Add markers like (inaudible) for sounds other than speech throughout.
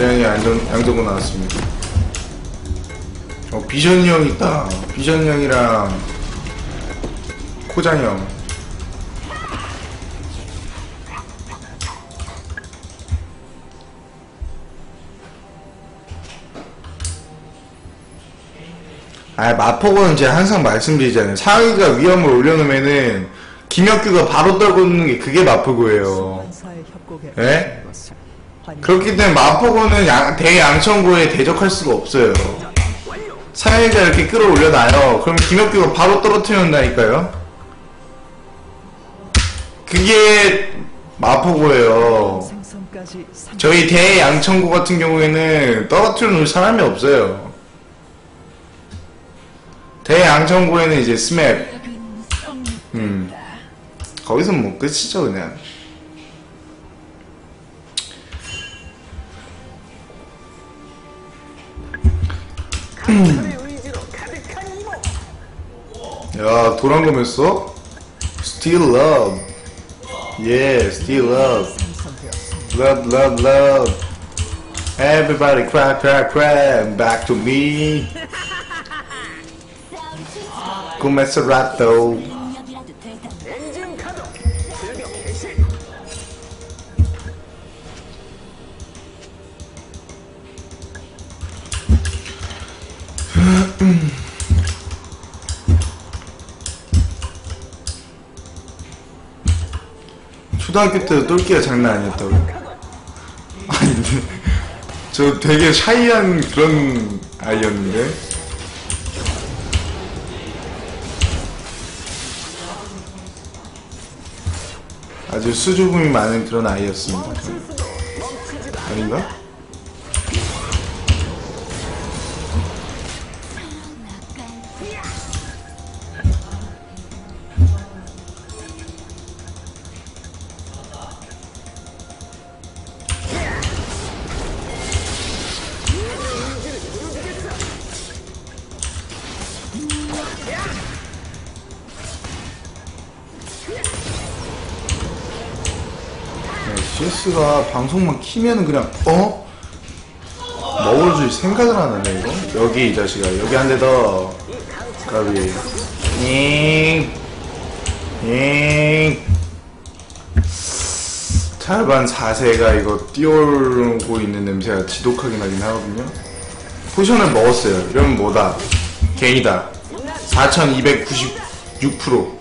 재현이 양정, 양정구 나왔습니다. 어, 비전이 형 있다. 비전이 형이랑 코장이 형. 아, 마포고는 제가 항상 말씀드리잖아요. 상위가 위험을 올려놓으면은 김혁규가 바로 떨구는 게 그게 마포고예요. 협곡에 예? 환영 그렇기 때문에 마포고는 양- 대양천구에 대적할 수가 없어요. 사회가 이렇게 끌어올려놔요. 그럼 김혁규가 바로 떨어뜨린다니까요. 그게 삼- 저희 대양천구 같은 경우에는 떨어뜨려 놓을 사람이 없어요. 대양천구에는 이제 스맵, 음, 거기서 뭐 끝이죠, 그냥. (clears throat) 야, 도란검했어? Still love. Yeah, still love. 생성되었습니다. Love, love, love. Everybody cry, cry, cry. Back to me. (laughs) Come Serato. 초등학교 때도 똘끼가 장난 아니었다고. 아니, 저 되게 샤이한 그런 아이였는데. 아주 수줍음이 많은 그런 아이였습니다. 아닌가? CS가 방송만 키면은 그냥 어? 먹을 줄 생각을 안 하네 이거? 여기 이 자식아 여기 한 대더. 가비 잉잉. 잘반 4세가 이거 뛰어오르고 있는 냄새가 지독하게 나긴 하거든요. 포션을 먹었어요. 이러면 뭐다? 개이다. 4296%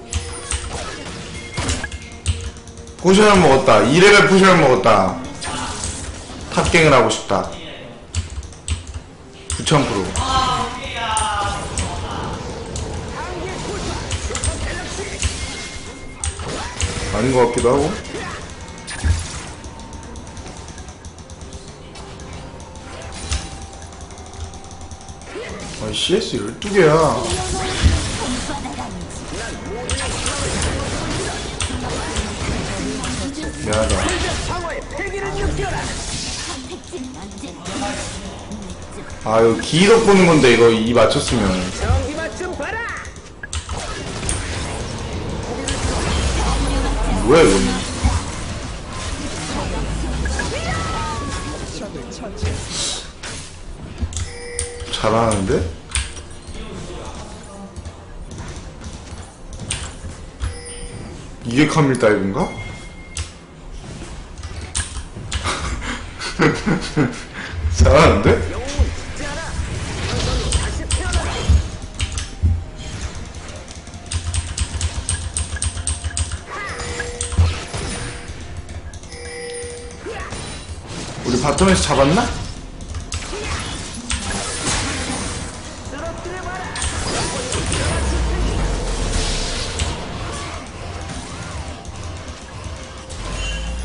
포션을 먹었다. 2레벨 포션을 먹었다. 탑갱을 하고 싶다. 9000% 아닌 것 같기도 하고. 아 CS 12개야 미안하다 아 이거 기덕 보는 건데 이거 이 맞췄으면 뭐야 이거 잘하는데? 이게 카밀 다이브인가? (laughs) 다시 태어나 우리 바텀에서 잡았나?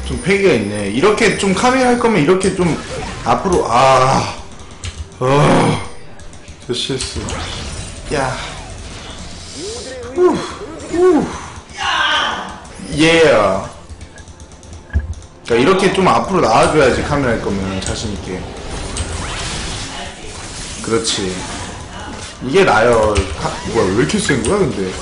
좀 패기가 있네. 이렇게 좀 카메라 할 거면 이렇게 좀 앞으로 아, 어, 저 실수. 야, 후, 후, 예. 그러니까 이렇게 좀 앞으로 나와줘야지 카메라 할 거면 자신 있게. 그렇지. 이게 나요. 카, 뭐야 왜 이렇게 센 거야 근데?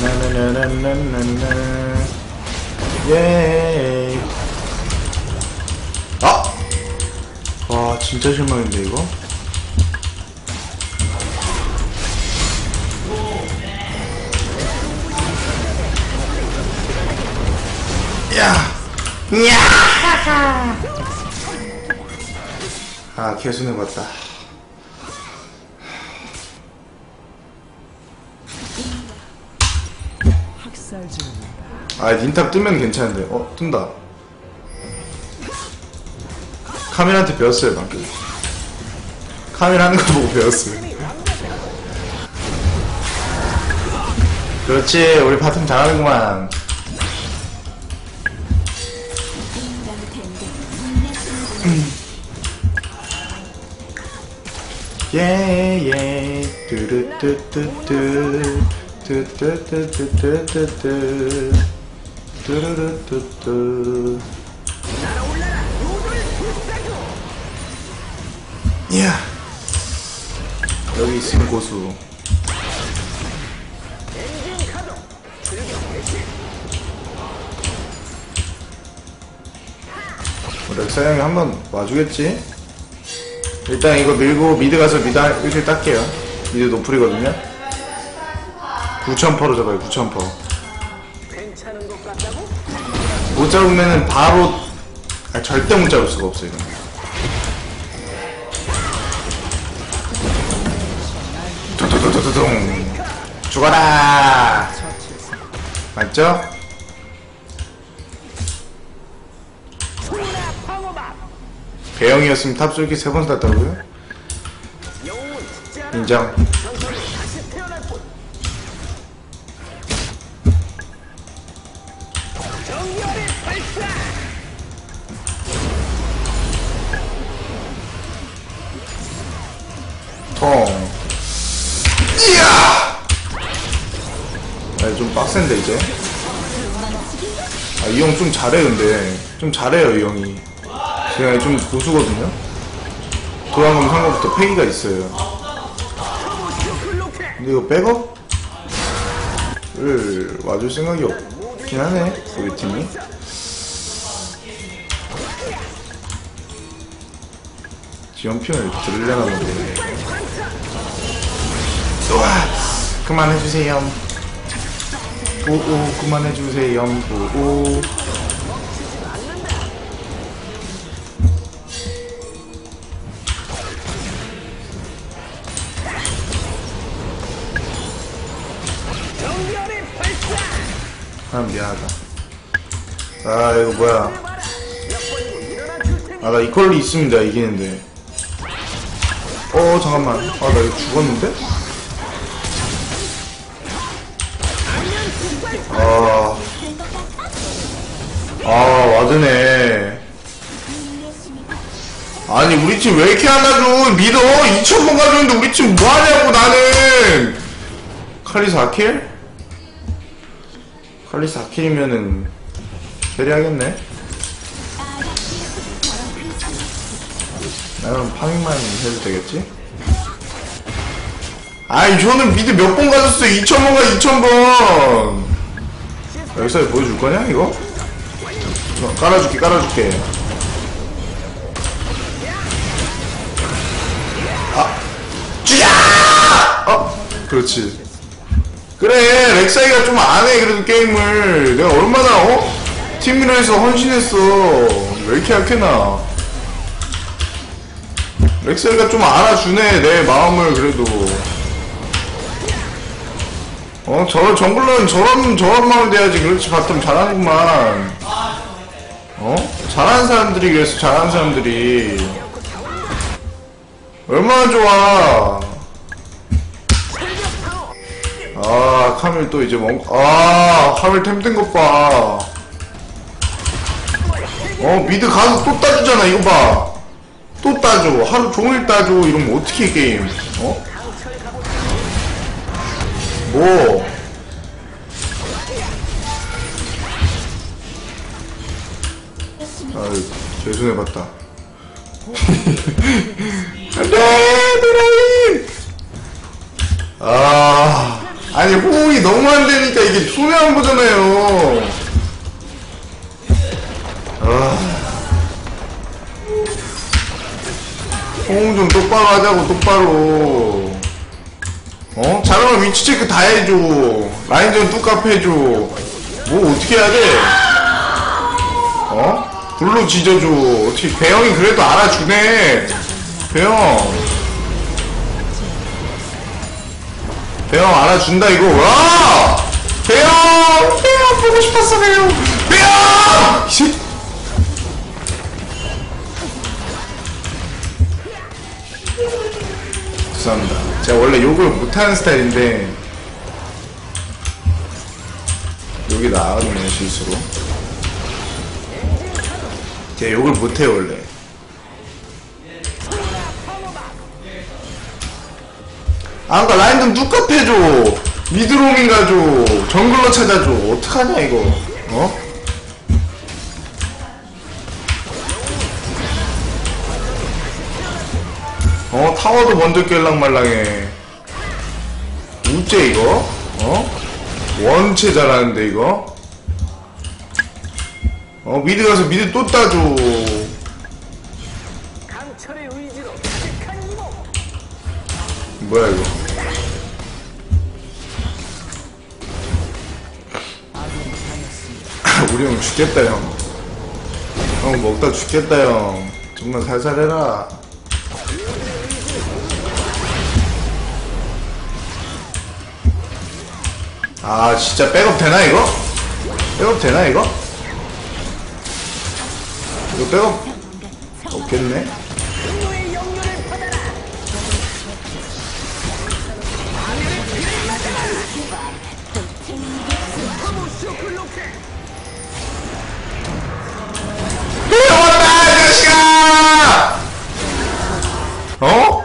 하이퍼 나나나나나나 예. 아! 와 진짜 실망인데 이거? 야! 야! 아 개순해 봤다. 아 닌탑 뜨면 괜찮은데. 어 뜬다. 카밀한테 배웠어요 방금. 카밀 하는 거 보고 배웠어요. 그렇지 우리 바텀 잘하는구만. 예예. 뚜루뚜뚜뚜 뚜뚜뚜뚜뚜뚜 뚜루루뚜뚜 이야 여기 있으면 고수 렉사 형이 한번 와주겠지? 일단 이거 밀고 미드 가서 미드 한- 일킬 딸게요 미드 노플이거든요 9,000%로 잡아요 9,000% 괜찮은 것 같다고? 못 잡으면은 바로 아, 절대 못 잡을 수가 없어요 이거 두두두두두둥 죽어라 맞죠? 배영이었으면 탑솔기 세번 땄다고요? 인정 빡센데 이제? 아, 이 형 좀 잘해 근데. 좀 잘해요 이 형이. 제가 좀 고수거든요? 돌아가면 상관부터 패기가 있어요. 근데 이거 백업을 와줄 생각이 없긴 하네 우리 팀이. 지원핑을 들으려나 본데. 우와! 그만해주세요 오오 그만해주세요 정렬의 발사 아 미안하다. 아 이거 뭐야. 아 나 이퀄리 내가 이기는데. 어 잠깐만. 아 나 이거 죽었는데? 아 와드네. 아니 우리 팀 왜 이렇게 안 놔줘 믿어. 2천번 가져오는데 우리 팀 뭐하냐고 나는. 칼리스 아킬? 칼리스 아킬이면은 캐리하겠네. 나는 파밍만 해도 되겠지? 아이 저는 미드 몇 번 가졌어요? 2천번가 2천번. 여기서 보여줄 거냐 이거? 어, 깔아줄게 깔아줄게. 아. 죽여! 어 그렇지. 그래 렉사이가 좀 안 해 그래도 게임을. 내가 얼마나 어? 팀이라해서 헌신했어. 왜 이렇게 약해나. 렉셀가 좀 알아주네 내 마음을 그래도. 어 저런 정글러는 저런 저런 마음 돼야지. 그렇지 바텀 잘하는구만 어? 잘하는 사람들이 그래서 잘하는 사람들이. 얼마나 좋아. 아 카밀 또 이제 멍 아 카밀 템든 것봐. 어 미드 가서 또 따주잖아 이거 봐. 또 따줘. 하루 종일 따줘. 이러면 어떻게 해, 게임? 어? 뭐 죄송해봤다 안돼 드라인 아 아니 호응이 너무 안 되니까 이게 손해 안 보잖아요. 아. 호응 좀 똑바로 하자고 똑바로. 어? 잘하면 위치 체크 다 해줘. 라인 좀 뚝갑 해줘. 뭐 어떻게 해야 돼? 어? 불로 지져줘. 어떻게 배영이 그래도 알아주네. 배영. 배영 알아준다 이거. 와! 배영! 배영 보고 싶었어 배영. 배영! 씨. 죄송합니다. 제가 원래 욕을 못하는 스타일인데 욕이 나왔네 실수로. 제가 욕을 못해요 원래. 아, 그니까 라인 좀 뚝갑 해줘. 미드로밍 가줘. 정글러 찾아줘. 어떡하냐, 이거. 어? 어, 타워도 먼저 깰랑 말랑해. 우째, 이거? 어? 원체 잘하는데, 이거? 어, 미드 가서 미드 또 따줘. 뭐야, 이거. 우리 형 죽겠다 형. 형 먹다 죽겠다 형. 정말 살살 해라. 아 진짜 백업 되나 이거? 백업 되나 이거? 이거 백업 없겠네. 자식아! 어?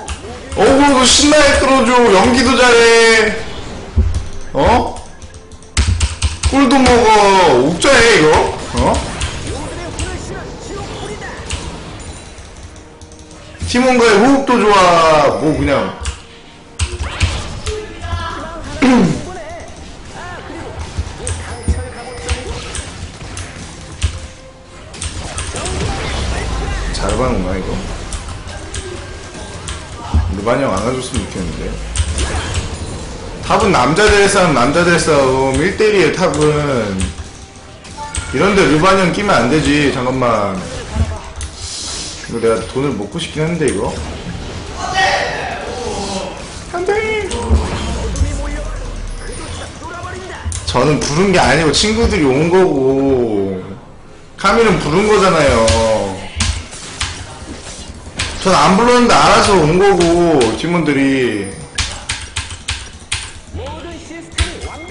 어그로도 신나게 끌어줘 연기도 잘해 어? 꿀도 먹어 옥자해 이거 팀원과의 호흡도 좋아 뭐 그냥. (clears throat) 잘 봐놓나 이거. 루반이 형 안아줬으면 좋겠는데. 탑은 남자들 싸움 남자들 싸움 1대1이에요 탑은. 이런데 루반이 형 끼면 안 되지 잠깐만 이거 내가 돈을 먹고 싶긴 한데 이거. 안돼 저는 부른 게 아니고 친구들이 온 거고. 카밀은 부른 거잖아요. 전 안 불렀는데 알아서 온 거고 팀원들이.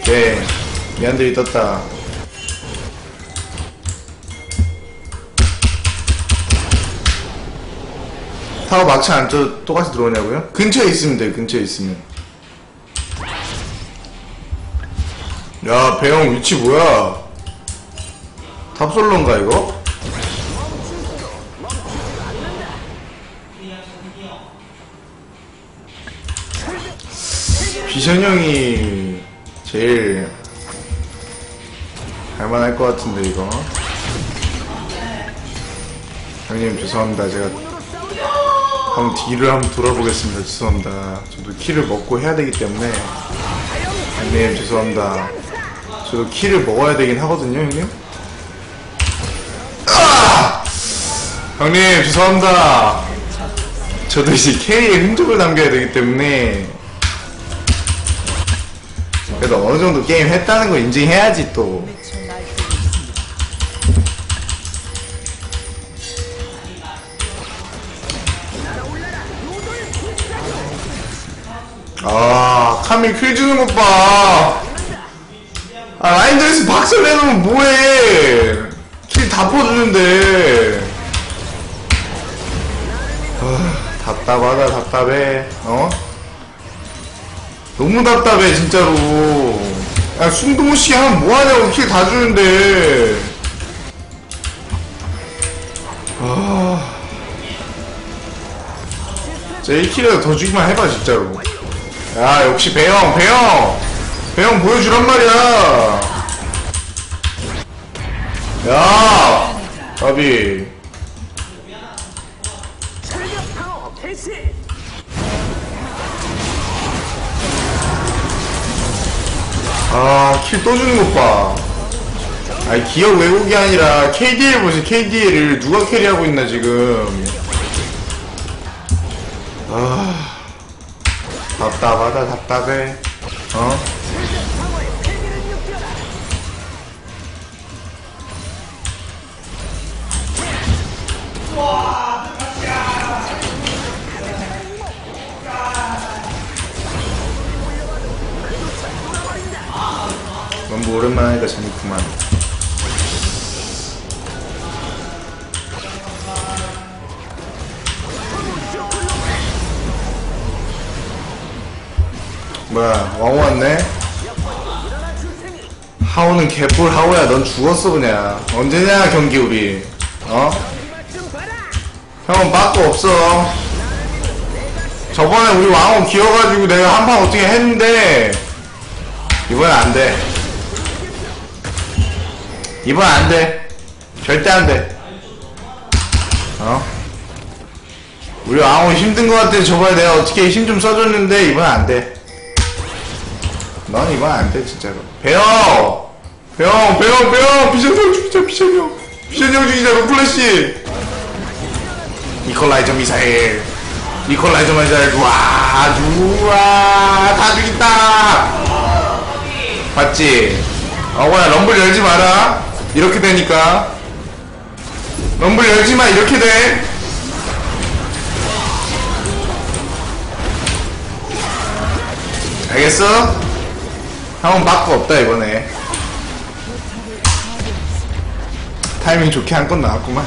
네 미안들이 떴다 타워 막차 안쪽 똑같이 들어오냐고요? 근처에 있으면 돼요 근처에 있으면 야 배영 위치 뭐야 탑솔로인가 이거? 비션 형이 제일 할만할 것 같은데 이거 형님 죄송합니다 제가 형 뒤를 한번 돌아보겠습니다. 죄송합니다. 저도 키를 먹고 해야 되기 때문에. 형님 죄송합니다. 저도 키를 먹어야 되긴 하거든요 형님. 아! 형님 죄송합니다. 저도 이제 캐리에 흔적을 남겨야 되기 때문에. 그래도 어느 정도 게임 했다는 거 인증해야지 또. 아, 카밀 킬 주는 것 봐. 아, 라인드레스 박살 내놓으면 뭐해. 킬 다 퍼주는데. 아, 답답하다, 답답해. 어? 너무 답답해 진짜로 야못 쉬게 하면 뭐하냐고 킬 다 주는데 아 진짜 1킬이라도 더 주기만 해봐 진짜로 야 역시 배영 배영 배영 보여주란 말이야. 야, 가비. 철벽 방어 개시. 아, 킬 또 주는 것 봐. 아니, 기억 왜곡이 아니라 KDL 보세요, KDL을 누가 캐리하고 있나, 지금. 아, 답답하다, 답답해. 어? 너무 오랜만에 하니까 재밌구만. 뭐야, 왕호 왔네? 하오는 개뿔 하오야, 넌 죽었어, 그냥. 언제냐, 경기 우리. 어? 형은 빠꾸 없어. 저번에 우리 왕호 기어가지고 내가 한 판 어떻게 했는데, 이번엔 안 돼. 이번 안 돼. 절대 안 돼. 어? 우리 왕호 힘든 것 같아. 저번에 내가 어떻게 힘 좀 써줬는데, 이번 안 돼. 넌 이번 안 돼, 진짜로. 배영! 배영, 배영, 배영! 비전 형 죽이자, 비전 형. 비전 형 죽이자, 로플래시! 니콜라이저 미사일. 니콜라이저 미사일. 와, 좋아. 다 죽인다! 봤지? 어거야 럼블 열지 마라 이렇게 되니까 럼블 열지 마 이렇게 돼 알겠어? 한번 바꾸 없다 이번에. 타이밍 좋게 한 건 나왔구만.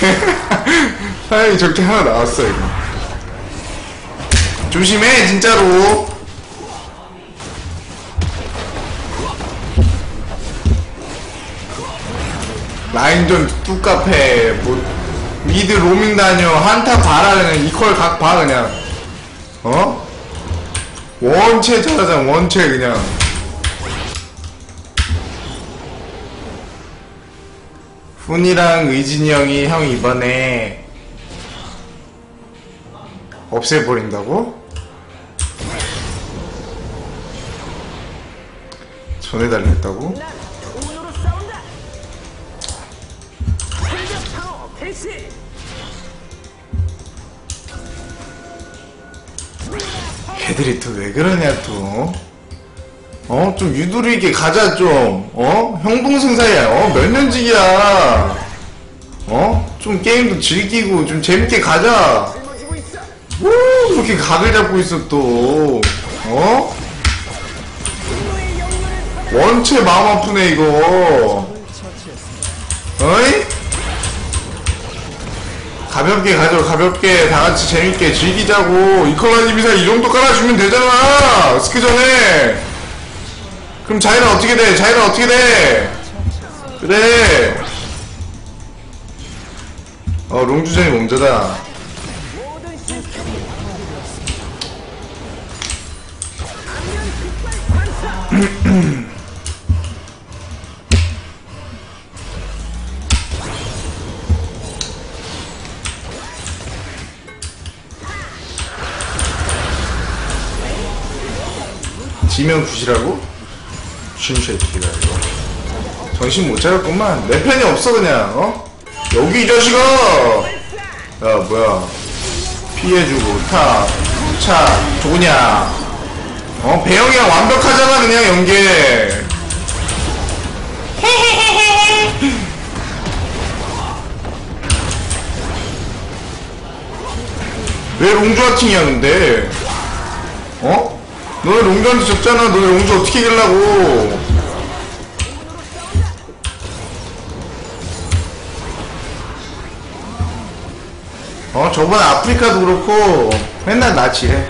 (laughs) 타이밍 좋게 하나 나왔어 이거. 조심해 진짜로. 라인전 뚝카페 뭐 미드 로밍 다녀 한타 봐라 그냥. 이퀄 각 봐 그냥. 어? 원체 잘하잖아 원체 그냥 훈이랑 의진이 형이 형 이번에 없애버린다고? 전해달랬다고? 걔들이 또 왜 그러냐 또 어? 좀 유두리 있게 가자 좀 어? 형 동생 사이야 어? 몇 년지기야 어? 좀 게임도 즐기고 좀 재밌게 가자. 뭐 그렇게 각을 잡고 있어 또 어? 원체 마음 아프네 이거 어이? 가볍게 가죠 가볍게 다같이 재밌게 즐기자고 이퀄라이즈 미사 이 정도 깔아주면 되잖아 스크 전에 그럼 자이라 어떻게 돼 자이라 어떻게 돼 그래 어 롱주전이 반사. 지면 굿이라고? 신 새끼가 이거. 정신 못 차렸구만. 내 편이 없어 그냥 어? 여기 이 자식아! 야 뭐야. 피해주고 탑차 좋냐. 어 배영이랑 완벽하잖아 그냥 연계 (laughs) 왜 롱주 하팅이야 근데? 어? 너네 롱주한테 졌잖아. 너네 롱주 어떻게 이길라고. 어 저번에 아프리카도 그렇고 맨날 나치해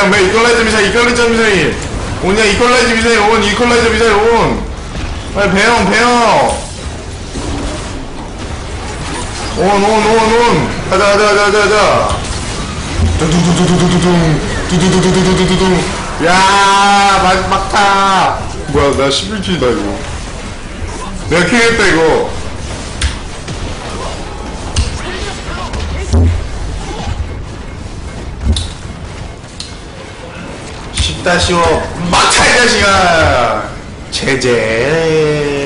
배영 배영 이퀄라이저 미사일 이퀄라이저 미사일. 오냐 이퀄라이저 미사일 온 이퀄라이저 미사일 온. 빨리 배영 배영. 온온온온. 가자 가자 가자 가자 두두두두두두둥 두두두두두두두둥 야 막, 막타 뭐야 나 11킬이다 이거 내가 킬했다 이거 쉬워 막차 이 자식아 제제